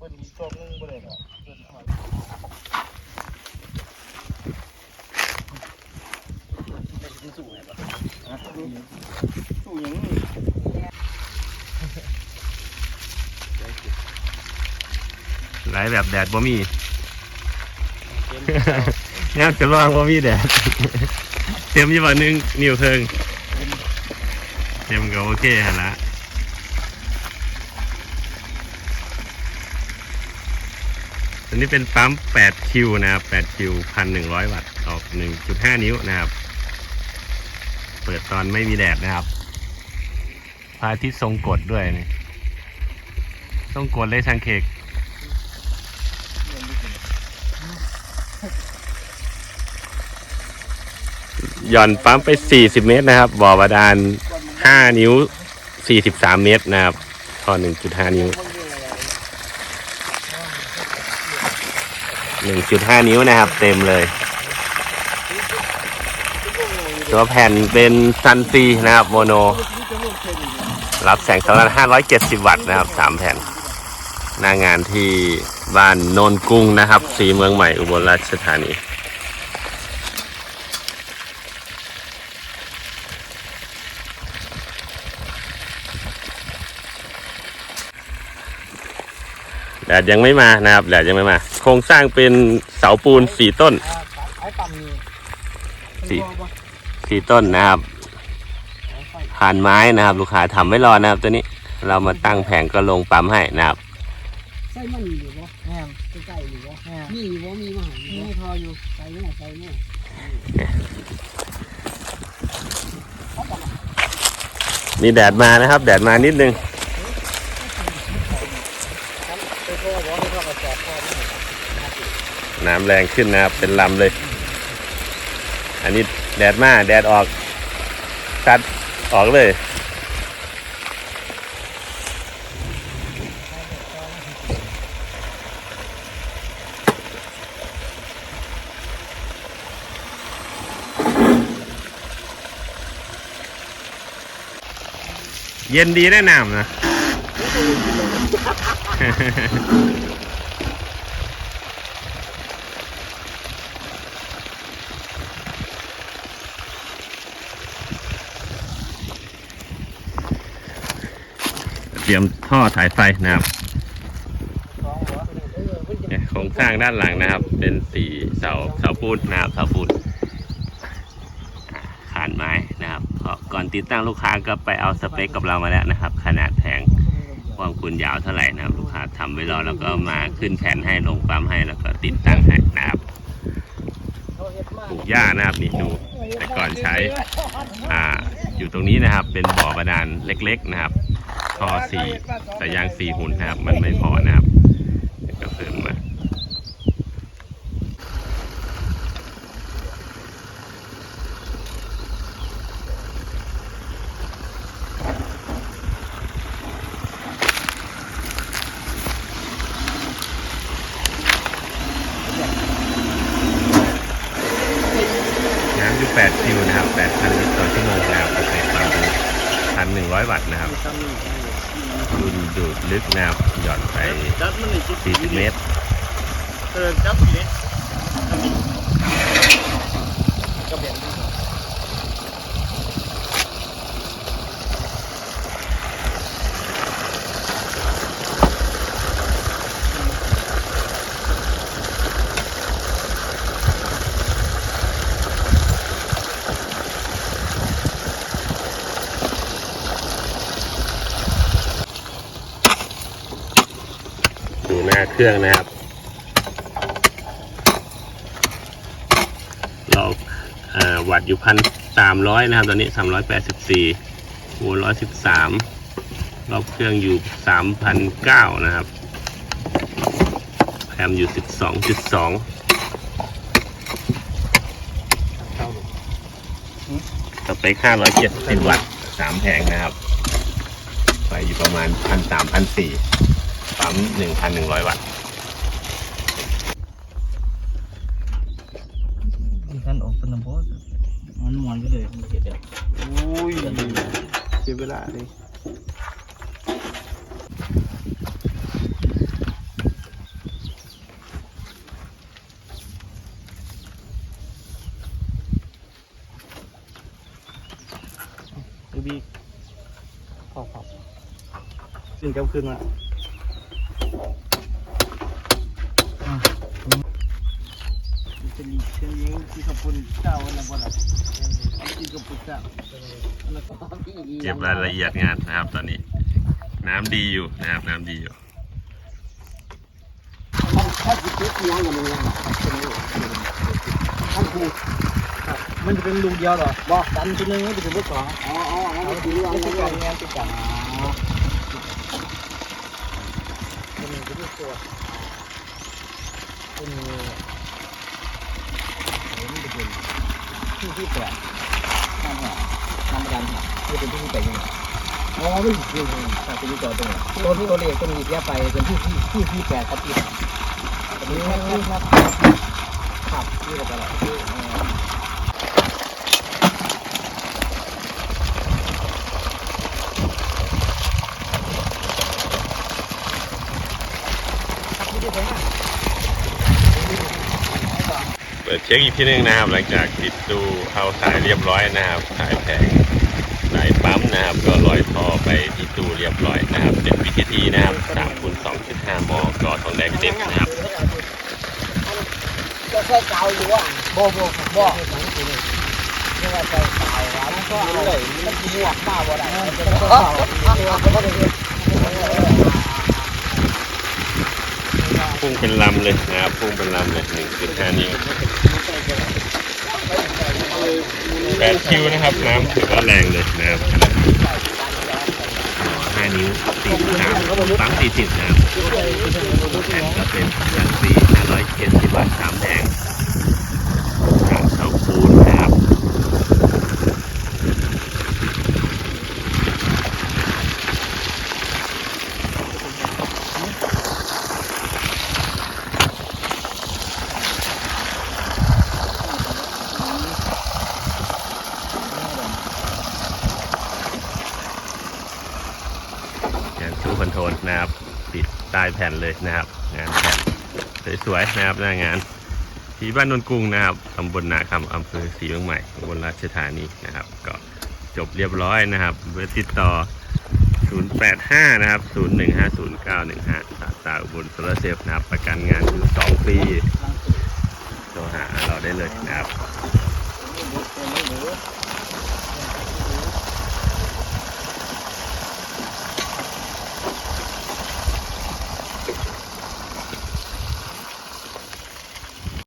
เปิ้ลอีกตัวนึงบ่ได้หรอกเปิ้ลถอยสู้ไงปะสู้ยังนี่หลายแบบแดดบ่มีย่างจะลองบ่มีแดด เต็มยี่บ่หนึงนิ้วเพิงเต็มก็โอเคหั่นละ อันนี้เป็นปั๊ม8คิวนะครับ8คิว1,100 วัตต์ออก1.5 นิ้วนะครับ เปิดตอนไม่มีแดดนะครับพระอาทิตย์ทรงกฎด้วยนี่ทรงกฎเลยทางเค้กหย่อนปั๊มไป 40 เมตรนะครับ บ่อบาดาล 5 นิ้ว 43 เมตรนะครับท่อ1.5 นิ้ว 1.5 นิ้วนะครับ เต็มเลย ตัวแผ่นเป็นซันซีนะครับโมโน รับแสงสว่าง570 วัตต์นะครับ 3 แผ่น หน้างานที่บ้านโนนกุ้งนะครับ สีเมืองใหม่อุบลราชธานี แดดยังไม่มานะครับแดดยังไม่มา โครงสร้างเป็นเสาปูนสี่ต้นไอ้ปั๊มนี่สี่สี่ต้นนะครับผ่านไม้นะครับ ลูกค้าทำไว้รอนะครับ ตัวนี้เรามาตั้งแผงก็ลงปั๊มให้นะครับใส่มันอยู่บ่แม่งใกล้ๆอยู่บ่แม่งมีอยู่บ่มีมาหาอยู่นี่บ่พออยู่ใส่แม่ใส่แม่มีแดดมานะครับ แดดมานิดนึง ไปพ่อบอกให้พ่อกระจอกพ่อไม่ น้ำแรงขึ้นนะครับ เป็นลำเลย อันนี้แดดมาแดดออก ตัดออกเลยเย็นดีได้น้ำนะ เตรียมท่อสายไฟนะครับเนี่ยโครงสร้างด้านหลังนะครับ เป็นสีเสาเสาปูนนะครับเสาปูนขานไม้นะครับก่อนติดตั้งลูกค้าก็ไปเอาสเปคกับเรามาแล้วนะครับ ขนาดแผง ความคูณยาวเท่าไหร่นะครับ ลูกค้าทำไว้รอแล้วก็มาขึ้นแผ่นให้ลงปั๊มให้แล้วก็ติดตั้งให้นะครับปลูกหญ้านะครับนี่ดูแต่ก่อนใช้อ่าอยู่ตรงนี้นะครับ เป็นบ่อบาดาลเล็ก ๆ นะครับท่อสี่แต่ยางสี่หุ่นนะครับ มันไม่พอนะครับก็เพิ่มมา น้ำอยู่8คิวนะครับ8,000ลิตรต่อชั่วโมงนะครับในความดู 1,100 วัตต์นะครับดุนดูดลึกนะครับหย่อนไปสี่สิ40 เมตรเออจับสิเนี่ยก็ นดูหน้าเครื่องนะครับ เราวัดอยู่พันสามร้อยนะครับ ตอนนี้สามร้อยแปดสิบสี่โวร้อยสิบสามรอบเครื่องอยู่สามพันเก้านะครับแพมอยู่สิบสองจุดสองสเปคห้าร้อยเจ็ดสิบวัตต์สามแผงนะครับไฟอยู่ประมาณพันสามพันสี่ ปั๊ม1,100 วัตต์การออกสนามบมันมอนเลยเก็บเดี๋วุ้ยเก็บเวลาเลยดูบีขอบขอบซึ่งเจ้าขึ้นละ เชียงยิงที่ขบุญเจ้าวันละบ่ละที่ขบุญเจ้าเก็บรายละเอียดงานนะครับตอนนี้ น้ำดีอยู่นะครับน้ำดีอยู่ถ้าจิตติดยังกันเลยท่านครูมันจะเป็นลุงเดียวหรอบอกกันทีนึงมันจะเป็นลูกสองอ๋ออ๋ออ๋อเอาคือดูเรื่องเอาอะไรไปกักันนงานติดกันตัวนี้ก็เป็นตัวตัวนี้จะเป็น ที่ที่แปดนั่นแหละธรรมดาเนี่ยที่เป็นที่ที่แปดยังไงอ๋อไม่ถึงที่นี่แต่เป็นที่จอตรงนี้ตัวที่ตัวเลขตัวนี้เทียบไปเป็นที่ที่ที่ที่แปดครับที่ตัวนี้ครับครับครับที่เราไปแล้วที่เอ่อ เปิดเช็คอีกทีหนึงนะครับ หลังจากติดดูเข้าสายเรียบร้อยนะครับสายแผงสายปั๊มนะครับ ก็ลอยท่อไปที่ตู้เรียบร้อยนะครับเป็นวิธีทีนะครับ3คูณ2.5มกอทองแดงเต็มนะครับจะใช้กาอยู่ว่าโบโบโบนี่ว่าใจตายแล้วก็เอาเลยมันกินหัวมาบ่ได้มันจะต้องเอาเอา พุ่งเป็นลำเลยนะครับพุ่งเป็นลำเลยหนึ่งติดห้านิ้วแปดคิวนะครับน้ำถือว่าแรงเลยนะครับห้านิ้ว43ปั๊ม40นะครับแผ่นก็เป็นยันซี570บาทสามแผงทางเสาปูนนะครับ งานชูคอนโทรลนะครับายแผ่นเลยนะครับ งานแผ่นสวยๆนะครับหน้างานที่บ้านนนกรุงนะครับตำบลนาคำอำเภอศรีเมืองใหม่อุบลราชธานีนะครับ ก็จบเรียบร้อยนะครับเบอร์ติดต่อ 085 นะครับ 0150915สาตาอุบลโซลาร์เซลล์นะครับ ประกันงานอยู่2ปี